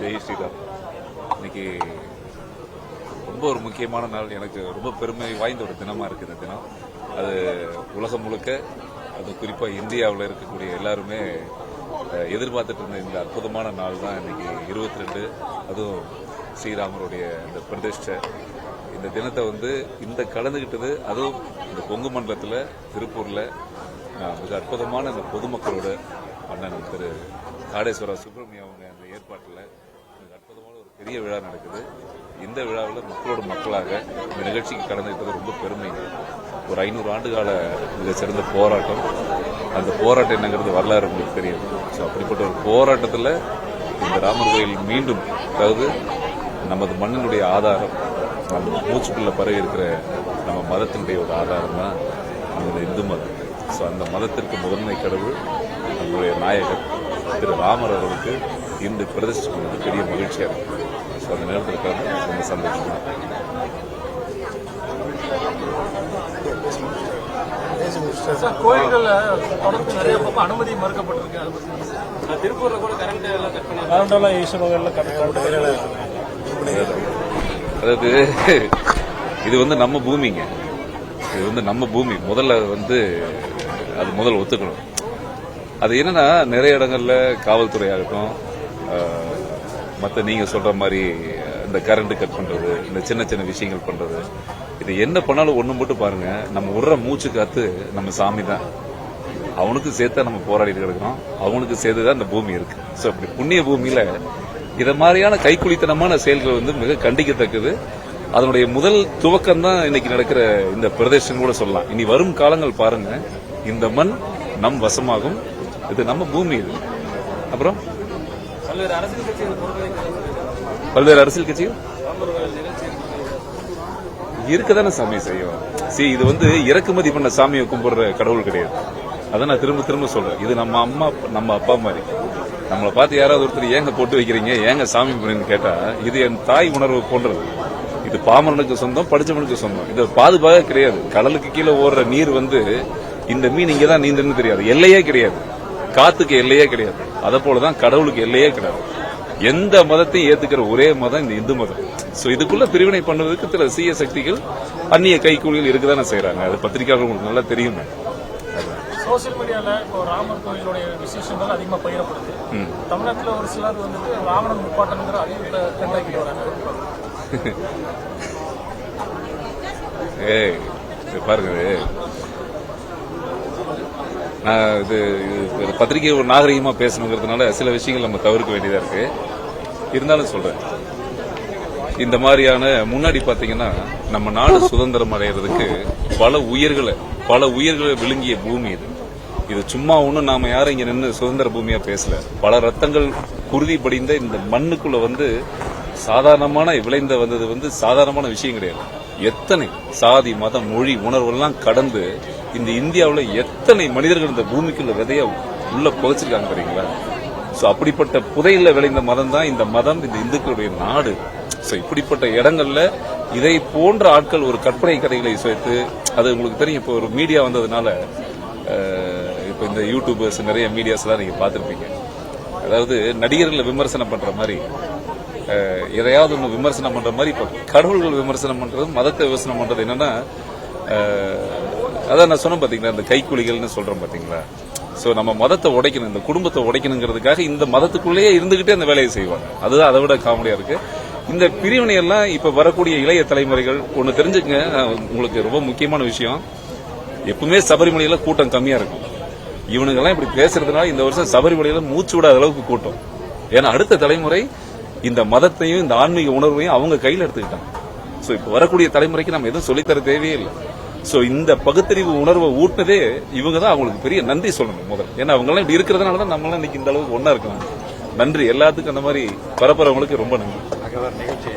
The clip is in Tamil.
ஜெய் ஸ்ரீராம் இன்னைக்கு ரொம்ப ஒரு முக்கியமான நாள். எனக்கு ரொம்ப பெருமை வாய்ந்த ஒரு தினமா இருக்கு இந்த தினம். அது உலகம் முழுக்க அது குறிப்பா இந்தியாவில் இருக்கக்கூடிய எல்லாருமே எதிர்பார்த்துட்டு இருந்த இந்த அற்புதமான நாள் தான் இன்னைக்கு இருபத்தி ரெண்டு அதுவும் ஸ்ரீராமருடைய இந்த பிரதிஷ்டை. இந்த தினத்தை வந்து இந்த கலந்துகிட்டது அதுவும் இந்த கொங்கு மண்டலத்தில் திருப்பூரில் மிக அற்புதமான இந்த பொதுமக்களோட அண்ணன் திரு காடேஸ்வரர் சுப்பிரமணியம் அவங்க அந்த ஏற்பாட்டில் மிக அற்புதமான ஒரு பெரிய விழா நடக்குது. இந்த விழாவில் மக்களோட மக்களாக இந்த நிகழ்ச்சிக்கு கலந்துக்கிட்டது ரொம்ப பெருமை. ஒரு ஐநூறு ஆண்டு கால மிக சிறந்த போராட்டம். அந்த போராட்டம் என்னங்கிறது வரலாறு உங்களுக்கு தெரியும். ஸோ அப்படிப்பட்ட ஒரு போராட்டத்தில் இந்த ராமர் கோயில் மீண்டும் அதாவது நமது மண்ணினுடைய ஆதாரம் நம்ம மூச்சுக்குள்ள பரவி இருக்கிற நம்ம மதத்தினுடைய ஒரு ஆதாரம் தான் இந்த இந்து மதம். ஸோ அந்த மதத்திற்கு முதன்மை கடவுள் நம்முடைய நாயகர் திரு ராமர் அவர்களுக்கு இன்று பிரதிஷ்டை பண்ணது பெரிய மகிழ்ச்சியா இருக்கு. ஸோ அந்த நேரத்தில் இருக்கிறது ரொம்ப சந்தோஷமா இருக்கு. சார் கோயில்கள்ல தொடர்ந்து நிறைய பக்கம் அனுமதி மறுக்கப்பட்டிருக்கு. திருப்பூர்ல கூட கரண்ட் எல்லாம் கட் பண்ணி அதாவது இது வந்து நம்ம பூமிங்க. இது வந்து நம்ம பூமி. முதல்ல வந்து அது முதல்ல ஒத்துக்கணும். அது என்னன்னா நிறைய இடங்கள்ல காவல்துறை ஆகட்டும் மற்ற நீங்க சொல்ற மாதிரி இந்த கரண்ட் கட் பண்றது இந்த சின்ன சின்ன விஷயங்கள் பண்றது இது என்ன பண்ணாலும் ஒண்ணு மட்டும் பாருங்க. நம்ம விடுற மூச்சு காத்து நம்ம சாமி தான். அவனுக்கு சேர்த்தா நம்ம போராடிட்டு கிடக்கிறோம். அவனுக்கு சேர்த்து தான் இந்த பூமி இருக்கு. சோ அப்படி புண்ணிய பூமியில இத மாதிரியான கைக்குலித்தனமான செயல்கள் வந்து மிக கண்டிக்கத்தக்கது. அதனுடைய முதல் துவக்கம் தான் இன்னைக்கு நடக்கிற இந்த பிரதேசம் கூட சொல்லலாம். இனி வரும் காலங்கள் பாருங்க. இந்த மண் நம் வசமாகும். இது நம்ம பூமி இது. அப்புறம்? பல்வேறு அரசியல் கட்சிகள்? இருக்கதான சாமி செய்யும். சி இது வந்து இறக்குமதி பண்ண சாமியை கும்பிடுற கடவுள் கிடையாது. அதான் நான் திரும்ப திரும்ப சொல்றேன். இது நம்ம அம்மா நம்ம அப்பா மாதிரி. நம்மளை பார்த்து யாராவது ஒருத்தர் ஏங்க போட்டு வைக்கிறீங்க ஏங்க சாமி கேட்டா இது என் தாய் உணர்வு போன்றது. இது பாமரனுக்கு சொந்தம் படிச்சவனுக்கு சொந்தம். இது பாதுகாக்க கிடையாது. கடலுக்கு கீழே ஓடுற நீர் வந்து இந்த மீன் இங்க தான் நீந்துன்னு தெரியாது. எல்லையே கிடையாது. காத்துக்கு எல்லையே கிடையாது. அதை போலதான் கடவுளுக்கு எல்லையே கிடையாது. எந்த மதத்தையும் ஏத்துக்கிற ஒரே மதம் இந்த இந்து மதம். சோ இதுக்குள்ள பிரிவினை பண்ணுவதற்கு சில சீய சக்திகள் அந்நிய கைக்கூலிகள் இருக்குதானே செய்யறாங்க அது பத்திரிகையாளர்கள் உங்களுக்கு நல்லா தெரியுமே. சோசியல் மீடியால இப்போ ராமர் கோயிலுடைய விசேஷங்கள் அதிகமா பகிரப்படுது. ம். தமிழ்நாட்டுல ஒரு சிலர் வந்துட்டு ராவணன் முப்பாட்டனுங்கிற அறிவிப்பை ட்ரெண்டாக்கிட்டு வராங்க. ஏய் பாருங்க நான் இது பத்திரிகை ஒரு நாகரிகமா பேசணுங்கிறதுனால சில விஷயங்கள் நம்ம தவிர்க்க வேண்டியதா இருக்கு. இருந்தாலும் சொல்றேன். இந்த மாதிரியான முன்னாடி பாத்தீங்கன்னா நம்ம நாடு சுதந்திரம் அடைகிறதுக்கு பல உயிர்களை பல உயிர்களை விழுங்கிய பூமி இது. இது சும்மா ஒன்னும் நாம யாரும் இங்க நின்று சுதந்திர பூமியா பேசல. பல ரத்தங்கள் குருதி படிந்த இந்த மண்ணுக்குள்ள வந்து சாதாரணமான விளைந்த வந்தது வந்து சாதாரணமான விஷயம் கிடையாது. எத்தனை சாதி மதம் மொழி உணர்வெல்லாம் கடந்து இந்த இந்தியாவுல எத்தனை மனிதர்கள் இந்த பூமிக்குள்ள விதைய உள்ள புதைச்சிருக்காங்க தெரியுங்களா? சோ அப்படிப்பட்ட புதையில விளைந்த மதம் தான் இந்த மதம் இந்த இந்துக்களுடைய நாடு. சோ இப்படிப்பட்ட இடங்கள்ல இதை போன்ற ஆட்கள் ஒரு கற்பனை கதைகளை சேர்த்து அது உங்களுக்கு தெரியும் இப்போ ஒரு மீடியா வந்ததுனால இப்போ இந்த யூடியூபர்ஸ் நிறைய மீடியாஸ் எல்லாம் நீங்க பார்த்திருப்பீங்க. அதாவது நடிகர்களை விமர்சனம் பண்ற மாதிரி. எதையாவது ஒன்று விமர்சனம் பண்ற மாதிரி இப்போ கடவுள்கள் விமர்சனம் பண்றது மதத்தை விமர்சனம் பண்றது என்னன்னா அதான் நான் சொன்னேன் பாத்தீங்களா இந்த கைக்குலிகள்னு சொல்றேன் பாத்தீங்களா? சோ நம்ம மதத்தை உடைக்கணும் இந்த குடும்பத்தை உடைக்கணுங்கிறதுக்காக இந்த மதத்துக்குள்ளேயே இருந்துகிட்டே அந்த வேலையை செய்வாங்க. அதுதான் அதை விட காமெடியா இருக்கு. இந்த பிரிவினை எல்லாம் இப்ப வரக்கூடிய இளைய தலைமுறைகள் ஒன்னு தெரிஞ்சுக்கங்க உங்களுக்கு ரொம்ப முக்கியமான விஷயம். எப்பவுமே சபரிமலையில கூட்டம் கம்மியா இருக்கும். இவனுங்கெல்லாம் இப்படி பேசுறதுனால இந்த வருஷம் சபரிமலையில மூச்சு விடாத அளவுக்கு கூட்டம். ஏன்னா அடுத்த தலைமுறை இந்த மதத்தையும் இந்த ஆன்மீக உணர்வையும் அவங்க கையில் எடுத்துக்கிட்டாங்க. ஸோ இப்போ வரக்கூடிய தலைமுறைக்கு நம்ம எதுவும் சொல்லித்தர தேவையே இல்லை. ஸோ இந்த பகுத்தறிவு உணர்வை ஊட்டினதே இவங்க தான் அவங்களுக்கு பெரிய நன்றி சொல்லணும் முதல் ஏன்னா அவங்கெல்லாம் இப்படி இருக்கிறதுனால தான் நம்மளாம் இன்னைக்கு இந்த அளவுக்கு ஒன்றா இருக்கலாம் நன்றி. எல்லாத்துக்கும் அந்த மாதிரி பரப்புறவங்களுக்கு ரொம்ப நன்றி. நிகழ்ச்சி